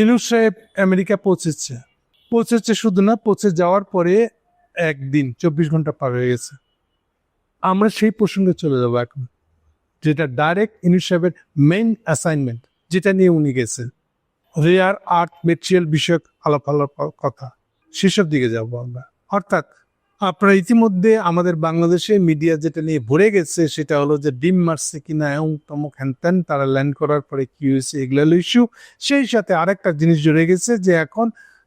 ইনু সাহেব আমেরিকা পৌঁছেছে। পৌঁছেছে শুধু না, পৌঁছে যাওয়ার পরে একদিন, চব্বিশ ঘণ্টা পার হয়ে গেছে। আমরা সেই প্রসঙ্গে চলে যাব এখন, যেটা ডাইরেক্ট ইনু সাহেবের মেইন অ্যাসাইনমেন্ট যেটা নিয়ে উনি গেছেন। রেয়ার আর্ট মেটেরিয়াল বিষয়ক আলাপ আলাপ কথা। সেসব দিকে যাব আমরা। অর্থাৎ আপনারা ইতিমধ্যে আমাদের বাংলাদেশে মিডিয়া যেটা নিয়ে ভরে গেছে, সেটা হলো যে ডিম মারছে কিনা এমন তমক হ্যান তারা ল্যান্ড করার পরে কি হয়েছে, এগুলো হলো ইস্যু সেই সাথে আরেকটা জিনিস জড়ে গেছে যে এখন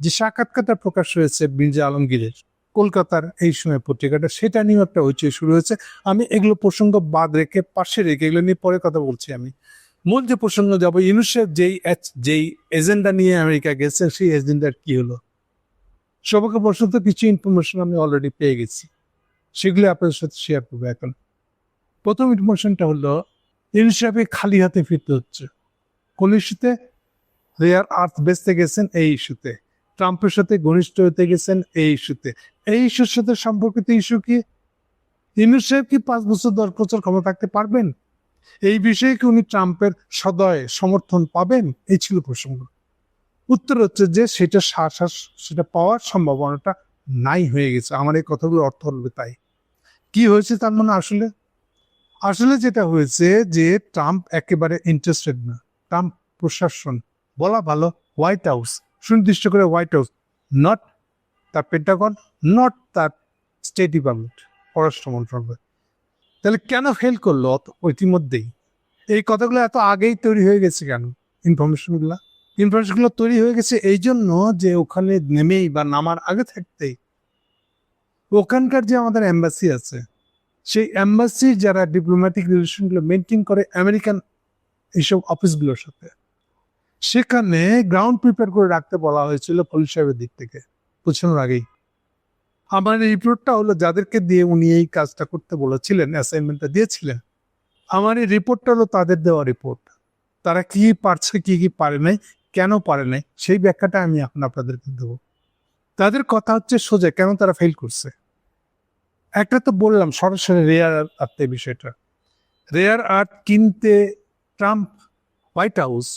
যে সাক্ষাৎকারটা প্রকাশ হয়েছে মির্জা আলমগীরের, কলকাতার এই সময় পত্রিকাটা, সেটা নিয়েও একটা হইচই শুরু হয়েছে। আমি এগুলো প্রসঙ্গ বাদ রেখে, পাশে রেখে এগুলো নিয়ে পরে কথা বলছি আমি। মূল যে প্রসঙ্গ যাব ইউনুসেফ যেই যেই এজেন্ডা নিয়ে আমেরিকা গেছে, সেই এজেন্ডার কি হলো? সৌভাগ্যবশত কিছু ইনফরমেশন আমি অলরেডি পেয়ে গেছি। সেগুলি আপনাদের সাথে শেয়ার করব এখন। প্রথম ইনফরমেশনটা হলো ইউনিসেফে খালি হাতে ফিরতে হচ্ছে। কোন ইস্যুতে? রেয়ার আর্থ বেচতে গেছেন এই ইস্যুতে। ট্রাম্পের সাথে ঘনিষ্ঠ হতে গেছেন এই ইস্যুতে। এই ইস্যুর সাথে সম্পর্কিত ইস্যু কি? ইউনিসেফ কি পাঁচ বছর, দশ বছর ক্ষমতা থাকতে পারবেন? এই বিষয়ে কি উনি ট্রাম্পের সদয় সমর্থন পাবেন? এই ছিল প্রসঙ্গ। উত্তর হচ্ছে যে সেটা শ্বাস সেটা পাওয়ার সম্ভাবনাটা নাই হয়ে গেছে। আমার এই কথাগুলো অর্থ হবে তাই। কি হয়েছে তার মানে আসলে? আসলে যেটা হয়েছে যে ট্রাম্প একেবারে ইন্টারেস্টেড না। ট্রাম্প প্রশাসন, বলা ভালো হোয়াইট হাউস সুনির্দিষ্ট করে হোয়াইট হাউস নট তার পেন্টাগন নট তার স্টেট ডিপার্টমেন্ট পররাষ্ট্র মন্ত্রণালয়। তাহলে কেন ফেল করল ইতিমধ্যেই? এই কথাগুলো এত আগেই তৈরি হয়ে গেছে কেন? ইনফরমেশনগুলো ইনফরমেশনগুলো তৈরি হয়ে গেছে এই জন্য যে ওখানে নেমেই বা নামার আগে থাকতেই ওখানকার যে আমাদের এম্বাসি আছে, সেই এম্বাসির যারা ডিপ্লোম্যাটিক রিলেশনগুলো মেনটেন করে আমেরিকান এইসব অফিসগুলোর সাথে, সেখানে গ্রাউন্ড প্রিপেয়ার করে রাখতে বলা হয়েছিল পুলিশ সাহেবের দিক থেকে পৌঁছানোর আগেই। আমার এই রিপোর্টটা হলো যাদেরকে দিয়ে উনি এই কাজটা করতে বলেছিলেন অ্যাসাইনমেন্টটা দিয়েছিলেন, আমার এই রিপোর্টটা হলো তাদের দেওয়া রিপোর্ট তারা কি পারছে, কি কি পারে নাই কেন পারে নাই? সেই ব্যাখ্যাটা আমি এখন আপনাদেরকে দেবো। তাদের কথা হচ্ছে সোজা, কেন তারা ফেল করছে? একটা তো বললাম, সরাসরি রেয়ার আর্থের বিষয়টা। রেয়ার আর্ট কিনতে ট্রাম্প হোয়াইট হাউস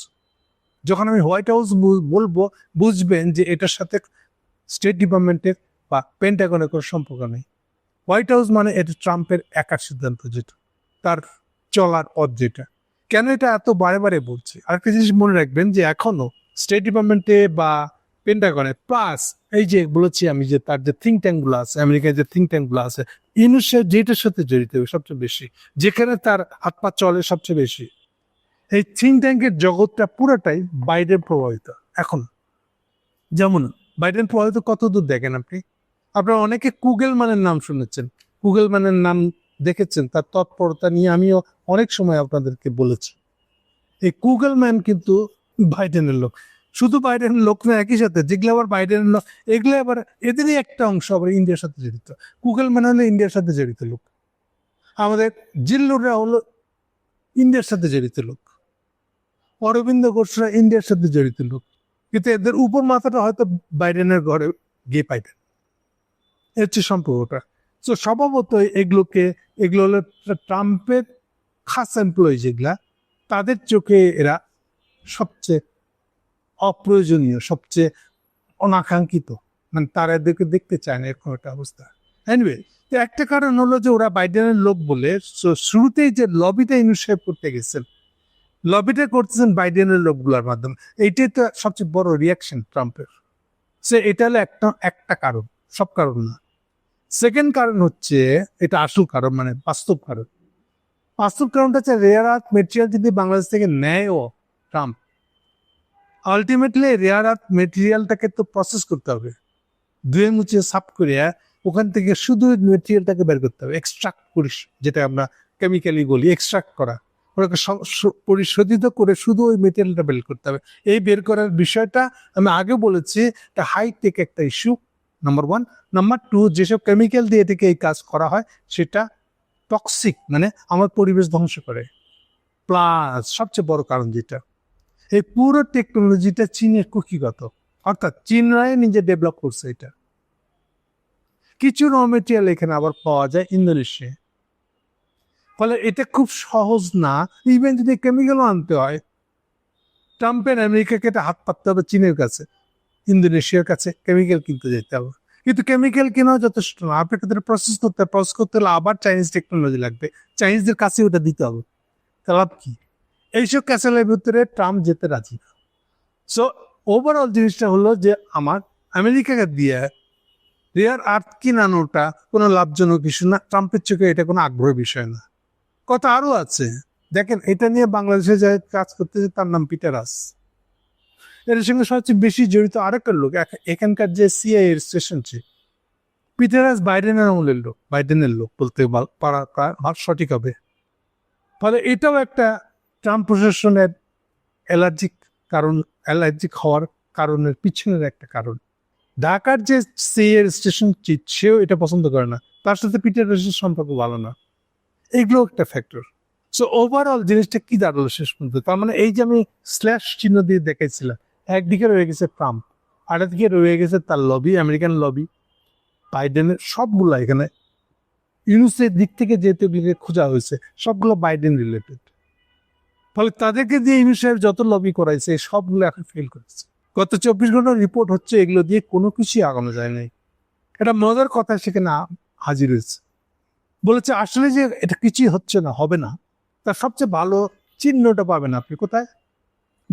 যখন আমি হোয়াইট হাউস বলব, বুঝবেন যে এটার সাথে স্টেট ডিপার্টমেন্টের বা পেন্টাগনের কোনো সম্পর্ক নেই। হোয়াইট হাউস মানে এটা ট্রাম্পের একার সিদ্ধান্ত যেটা, তার চলার পথ যেটা। কেন এটা এত বারে বারে বলছি? আরেকটা জিনিস মনে রাখবেন যে এখনও স্টেট ডিপার্টমেন্টে বা পেন্টাগনে প্লাস এই যে বলেছি আমি যে তার যে থিঙ্ক ট্যাঙ্কগুলো আছে আমেরিকায় যে থিঙ্ক ট্যাঙ্কগুলো আছে ইনুসের যেটার সাথে জড়িত সবচেয়ে বেশি, যেখানে তার হাত পা চলে সবচেয়ে বেশি, এই থিঙ্ক ট্যাঙ্কের জগৎটা পুরোটাই বাইডেন প্রভাবিত, এখন। যেমন বাইডেন প্রভাবিত কত দূর দেখেন আপনি? আপনারা অনেকে কুগেল মানের নাম শুনেছেন কুগেল মানের নাম দেখেছেন, তার তৎপরতা নিয়ে আমিও অনেক সময় আপনাদেরকে বলেছি। এই কুগল ম্যান কিন্তু বাইডেনের লোক। শুধু বাইডেনের লোক না, একই সাথে যেগুলো আবার বাইডেনের লোক, এগুলো আবার এদেরই একটা অংশ আবার ইন্ডিয়ার সাথে জড়িত। কুগল ম্যান হলো ইন্ডিয়ার সাথে জড়িত লোক। আমাদের জিল্লুররা হলো ইন্ডিয়ার সাথে জড়িত লোক। অরবিন্দ ঘোষরা ইন্ডিয়ার সাথে জড়িত লোক। কিন্তু এদের উপর মাথাটা হয়তো বাইডেনের ঘরে গিয়ে পাইবেন এ হচ্ছে সম্পর্কটা তো স্বভাবতই এগুলোকে, এগুলো হলো ট্রাম্পের খাস এমপ্লয়ি যেগুলা, তাদের চোখে এরা সবচেয়ে অপ্রয়োজনীয়, সবচেয়ে অনাকাঙ্ক্ষিত। মানে তারা এদেরকে দেখতে চায় না, এরকম একটা অবস্থা। এনিওয়ে তো একটা কারণ হলো যে ওরা বাইডেনের লোক বলে শুরুতেই যে লবিটা ইনিশিয়েট করতে গেছেন, লবিটা করতেছেন বাইডেনের লোকগুলোর মাধ্যমে, এইটাই তো সবচেয়ে বড় রিয়াকশন ট্রাম্পের। সে এটা হলো একটা একটা কারণ, সব কারণ না। সেকেন্ড কারণ হচ্ছে, এটা আসল কারণ মানে বাস্তব কারণ। বাস্তব কারণটা হচ্ছে রেয়ার আর্থ মেটেরিয়াল যদি বাংলাদেশ থেকে নেয়ও ট্রাম্প আলটিমেটলি রেয়ার আর্থ মেটেরিয়ালটাকে তো প্রসেস করতে হবে। ধুয়ে মুছে সাফ করে, ওখান থেকে শুধু মেটেরিয়ালটাকে বের করতে হবে। এক্সট্রাক্ট করিস যেটা আমরা কেমিক্যালি বলি এক্সট্রাক্ট করা। ওটাকে পরিশোধিত করে শুধু ওই মেটেরিয়ালটা বের করতে হবে। এই বের করার বিষয়টা আমি আগে বলেছি, এটা হাইটেক একটা issue number one number two যেসব কেমিক্যাল দিয়ে এটাকে এই কাজ করা হয়, সেটা টক্সিক মানে আমার পরিবেশ ধ্বংস করে। প্লাস সবচেয়ে বড় কারণ যেটা, এই পুরো টেকনোলজিটা চীনের কুকিগত অর্থাৎ চীনরাই নিজে ডেভেলপ করছে এটা। কিছু র মেটেরিয়াল এখানে আবার পাওয়া যায় ইন্দোনেশিয়ায়। ফলে এটা খুব সহজ না। ইভেন যদি কেমিক্যালও আনতে হয় ট্রাম্পের আমেরিকাকে এটা হাত পাততে হবে চীনের কাছে। ইন্দোনেশিয়ার কাছে কেমিক্যাল কিনতে যেতে হবে। কিন্তু কেমিক্যাল কেনাও যথেষ্ট না। আপনাকে তাদের প্রসেস করতে প্রসেস করতে হলে আবার চাইনিজ টেকনোলজি লাগবে। চাইনিজদের কাছে ওটা দিতে হবে। তা লাভ কি? এইসব ক্যাসেলের ভিতরে ট্রাম্প যেতে রাজি না। সো ওভারঅল জিনিসটা হলো যে আমার আমেরিকাকে দিয়ে রেয়ার আর্থ কিনানোটা কোনো লাভজনক ইস্যু না। ট্রাম্পের চোখে এটা কোনো আগ্রহের বিষয় না। কথা আরও আছে। দেখেন, এটা নিয়ে বাংলাদেশে যায় কাজ করতেছে, তার নাম পিটারাস এর সঙ্গে সবচেয়ে বেশি জড়িত আরেকটা লোক এখানকার যে সিআই এর স্টেশন চিফ পিটারাস বাইডেনের আমলের লোক, বাইডেনের লোক বলতে পারা প্রায় সঠিক হবে। ফলে এটাও একটা ট্রাম্প প্রশাসনের অ্যালার্জিক কারণ অ্যালার্জিক হওয়ার কারণের পিছনের একটা কারণ। ঢাকার যে সিএর স্টেশন চিফ সেও এটা পছন্দ করে না। তার সাথে পিটারাসের সম্পর্ক ভালো না। এগুলো একটা ফ্যাক্টর সো ওভারঅল জিনিসটা কি দাঁড়াল শেষ পর্যন্ত? তার মানে এই যে আমি স্ল্যাশ চিহ্ন দিয়ে দেখাইছিলাম একদিকে রয়ে গেছে ট্রাম্প আর একদিকে রয়ে গেছে তার লবি আমেরিকান লবি বাইডেনের সবগুলো এখানে, ইউনুসের দিক থেকে এগুলোকে খোঁজা হয়েছে, সবগুলো বাইডেন রিলেটেড ফলে তাদেরকে দিয়ে ইউনুস সাহেব যত লবি করাইছে, সবগুলো এখন ফেল করেছে। গত চব্বিশ ঘণ্টার রিপোর্ট হচ্ছে এগুলো দিয়ে কোনো কিছুই আগানো যায় নাই। এটা মজার কথা সেখানে হাজির হয়েছে। বলেছে আসলে যে এটা কিছুই হচ্ছে না, হবে না। তার সবচেয়ে ভালো চিহ্নটা পাবেন আপনি, কোথায়?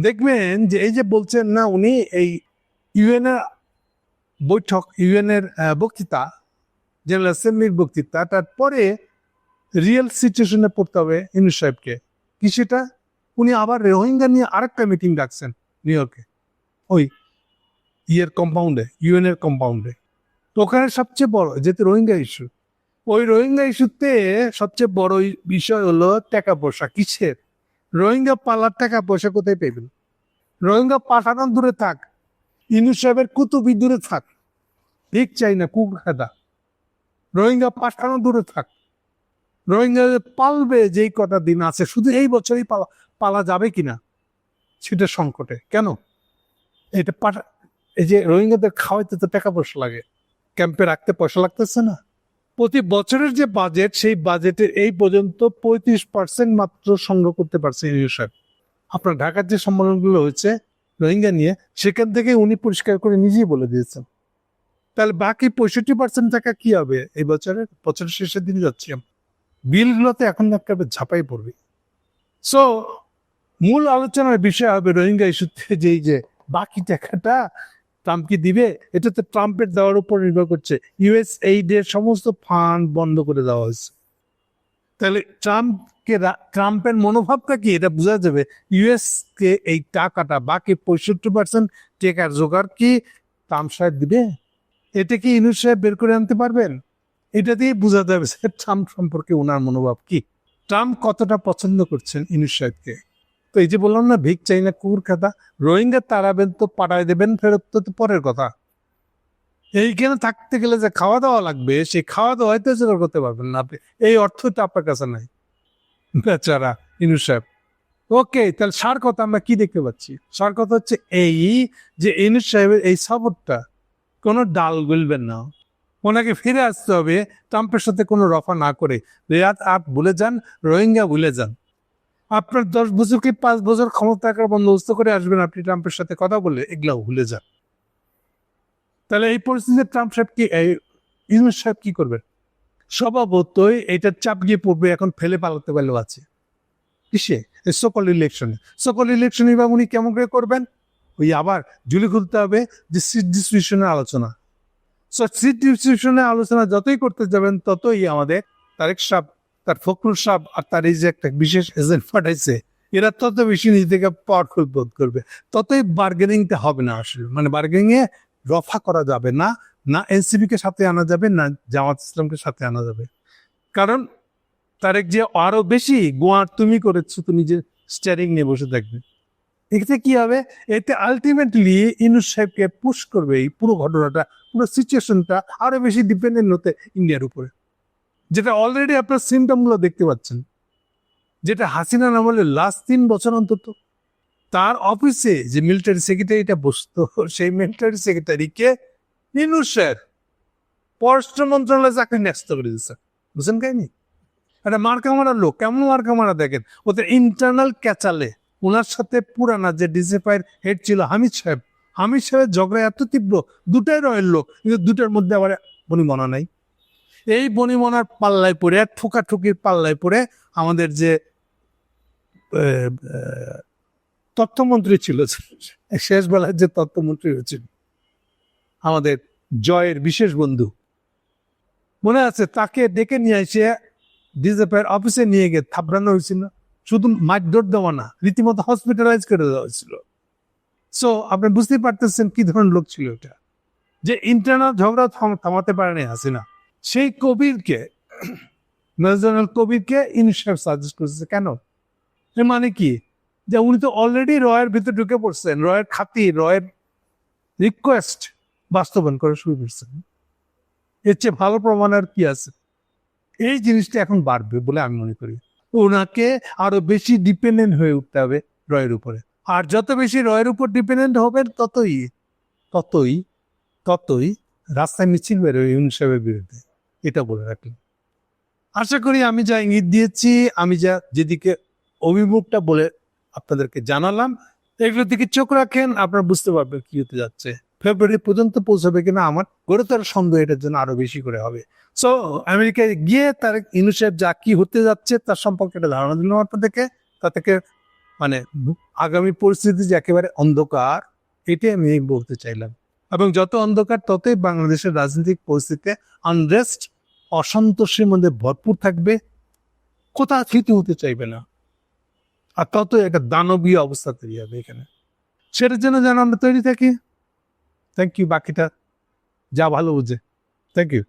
দেখবেন যে এই যে বলছেন না উনি এই ইউএনের বৈঠক ইউএনের বক্তৃতা জেনারেল অ্যাসেম্বলির বক্তৃতা তারপরে রিয়েল সিচুয়েশনে পড়তে হবে ইনু সাহেবকে। কি সেটা? উনি আবার রোহিঙ্গা নিয়ে আরেকটা মিটিং ডাকছেন নিউ ইয়র্কে ওই ইয়ের কম্পাউন্ডে ইউএনের কম্পাউন্ডে তো ওখানে সবচেয়ে বড়, যেহেতু রোহিঙ্গা ইস্যু ওই রোহিঙ্গা ইস্যুতে সবচেয়ে বড় বিষয় হলো টাকা পয়সা, কিসের? রোহিঙ্গা পালার টাকা পয়সা কোথায় পেবেন রোহিঙ্গা পাঠানো দূরে থাক ইনু সাহেবের কুতুবি দূরে থাক ঠিক চাই না, কুক খাদা। রোহিঙ্গা পাঠানো দূরে থাক। রোহিঙ্গা পালবে, যেই কটা দিন আছে, শুধু এই বছরই পালা পালা যাবে কিনা, সেটা সংকটে। কেন? এটা পাঠা এই যে রোহিঙ্গাদের খাওয়াইতে তো টাকা পয়সা লাগে, ক্যাম্পে রাখতে পয়সা লাগতেছে না? প্রতি বছরের যে বাজেট সেই বাজেটের এই পর্যন্ত পঁয়ত্রিশ পার্সেন্ট মাত্র সংগ্রহ করতে পারছে ইউনিয়ন আপনার ঢাকার যে সম্মেলনগুলো হয়েছে, রোহিঙ্গা নিয়ে, সেখান থেকে উনি পরিষ্কার করে নিজেই বলে দিয়েছেন। তাহলে বাকি পঁয়ষট্টি পার্সেন্ট টাকা কি হবে? এই বছরের বছরের শেষের দিনে যাচ্ছি বিলগুলোতে এখন একেবারে ঝাঁপাই পড়বে। সো মূল আলোচনার বিষয় হবে রোহিঙ্গা ইস্যুতে যেই যে বাকি টাকাটা ট্রাম্প কি দিবে? এটা তো ট্রাম্পের দেওয়ার উপর নির্ভর করছে। ইউএস এইডের সমস্ত ফান্ড বন্ধ করে দেওয়া হয়েছে। তাহলে ট্রাম্পকে ট্রাম্পের মনোভাবটা কি? এটা বোঝা যাবে। ইউএস কে এই টাকাটা, বাকি পঁয়ষট্টি পার্সেন্ট টেকার জোগাড় কি ট্রাম্প সাহেব দিবে? এটা কি ইউনুস সাহেব বের করে আনতে পারবেন? এটা দিয়ে বোঝা যাবে ট্রাম্প সম্পর্কে ওনার মনোভাব কি। ট্রাম্প কতটা পছন্দ করছেন ইউনুস সাহেবকে? তো এই যে বললাম না, ভিক চাই না কুকুর খাতা, রোহিঙ্গা তাড়াবেন তো পাঠায় দেবেন, ফেরত তো পরের কথা। এইখানে থাকতে গেলে যে খাওয়া দাওয়া লাগবে, সেই খাওয়া দাওয়া হয়তো জোগাড় করতে পারবেন না আপনি। এই অর্থটা আপনার কাছে নাই। বেচারা, ইনু সাহেব। ওকে, তাহলে সার কথা আমরা কি দেখতে পাচ্ছি? সার কথা হচ্ছে এই যে ইনুস সাহেবের এই সফরটা কোনো ডাল গুলবেন না। ওনাকে ফিরে আসতে হবে, ট্রাম্পের সাথে কোনো রফা না করে। রেয়াত আপ ভুলে যান, রোহিঙ্গা ভুলে যান। আপনার দশ বছর কি পাঁচ বছর ক্ষমতা থাকার বন্দোবস্ত করে আসবেন আপনি ট্রাম্পের সাথে কথা বলে, এগুলো ভুলে যান। তাহলে এই পরিস্থিতিতে ট্রাম্প সাহেব কি ইউনুস সাহেব কি করবেন? স্বভাবতই এইটার চাপ গিয়ে পড়বে, এখন ফেলে পালাতে পারলেও আছে। কিসে? সকল ইলেকশনে সকল ইলেকশন এবার উনি কেমন করে করবেন? ওই আবার জুলি খুলতে হবে যে সিট ডিস্ট্রিবিউশনের আলোচনা। সিট ডিস্ট্রিবিউশনের আলোচনা যতই করতে যাবেন, ততই আমাদের তারেক সাহ তার ফখরুল সাহ আর তার এই যে একটা বিশেষ এজেন্ট পাঠাইছে, এরা তত বেশি নিজেকে পাওয়ারফুল বোধ করবে। ততই বার্গেনিংটা হবে না আসলে। মানে বার্গেনিং এ রফা করা যাবে না না এনসিপি কে সাথে আনা যাবে, না জামাত ইসলামকে সাথে আনা যাবে। কারণ তারেক যে আরও বেশি গোয়ার তুমি করেছ তুমি যে স্টিয়ারিং নিয়ে বসে থাকবে। এতে কি হবে? এতে আলটিমেটলি ইনুস সাহেবকে পুশ করবে এই পুরো ঘটনাটা, পুরো সিচুয়েশনটা আরও বেশি ডিপেন্ডেন্ট হতে ইন্ডিয়ার উপরে। যেটা অলরেডি আপনার সিমটমগুলো দেখতে পাচ্ছেন। যেটা হাসিনা আমলের লাস্ট তিন বছর অন্তত। তার অফিসে যে মিলিটারি সেক্রেটারিটা বসত, সেই মিলিটারি সেক্রেটারিকে ইনুস স্যার পররাষ্ট্র মন্ত্রণালয়ে চাকরি ন্যস্ত করে দিচ্ছে বুঝছেন কাহিনি একটা মার্কা মারা লোক, কেমন মার্কা মারা দেখেন? ওদের ইন্টারনাল ক্যাচালে, ওনার সাথে পুরানা যে ডিসিপাইয়ের হেড ছিল হামিদ সাহেব, হামিদ সাহেবের ঝগড়া এত তীব্র, দুটাই রয়ের লোক, কিন্তু দুটার মধ্যে আবার বনিমনা নাই। এই বনিমনার পাল্লায় পড়ে ঠুকাঠুকির পাল্লায় পড়ে আমাদের যে তথ্যমন্ত্রী ছিল শেষ বেলায় যে তথ্যমন্ত্রী হয়েছিল, আমাদের জয়ের বিশেষ বন্ধু। মনে আছে, তাকে ডেকে নিয়ে এসে ডিজেপের অফিসে নিয়ে গিয়ে থাবড়ানো হয়েছিল। শুধু মারধর দেওয়া না, রীতিমতো হসপিটালাইজ করে দেওয়া হয়েছিল। সো আপনি বুঝতেই পারতেছেন কি ধরনের লোক ছিল এটা। যে ইন্টারনাল ঝগড়া থামাতে পারেনি হাসিনা। সেই কবিরকে মেজর কবিরকে ইনসার সাজেস্ট করেছে। কেন? মানে কি? যে উনি তো অলরেডি রয়ের ভিতরে ঢুকে পড়ছেন, রয়ের খাতির, রয়ের রিকোয়েস্ট বাস্তবায়ন করা শুরু করছেন। এর চেয়ে ভালো প্রমাণ আর কি আছে? এই জিনিসটা এখন বাড়বে বলে আমি মনে করি। ওনাকে আরও বেশি ডিপেন্ডেন্ট হয়ে উঠতে হবে রয়ের উপরে। আর যত বেশি রয়ের উপর ডিপেন্ডেন্ট হবেন, ততই ততই ততই রাস্তায় মিছিল বেরোবে ইউনুস সাহেবের বিরুদ্ধে। এটা বলে রাখলাম। আশা করি আমি যা ইঙ্গিত দিয়েছি, আমি যা যেদিকে অভিমুখটা বলে আপনাদেরকে জানালাম এগুলোর দিকে চোখ রাখেন, আপনারা বুঝতে পারবেন কি হতে যাচ্ছে। ফেব্রুয়ারি পর্যন্ত পৌঁছাবে কিনা আমার গুরুতর সন্দেহ এটার জন্য আরও বেশি করে হবে। সো আমেরিকায় গিয়ে তার ইউনুস সাহেব যা কি হতে যাচ্ছে তার সম্পর্কে একটা ধারণা দিলাম আপনাদেরকে। তা থেকে মানে আগামী পরিস্থিতি যে একেবারে অন্ধকার, এটাই আমি বলতে চাইলাম। এবং যত অন্ধকার, ততই বাংলাদেশের রাজনৈতিক পরিস্থিতিতে আনরেস্ট অসন্তোষের মধ্যে ভরপুর থাকবে। কোথাও থিতি হতে চাইবে না। আর তত একটা দানবীয় অবস্থা তৈরি হবে এখানে। সেটার জন্য যেন আমরা তৈরি থাকি। থ্যাংক ইউ বাকিটা। যা ভালো বুঝে। Thank you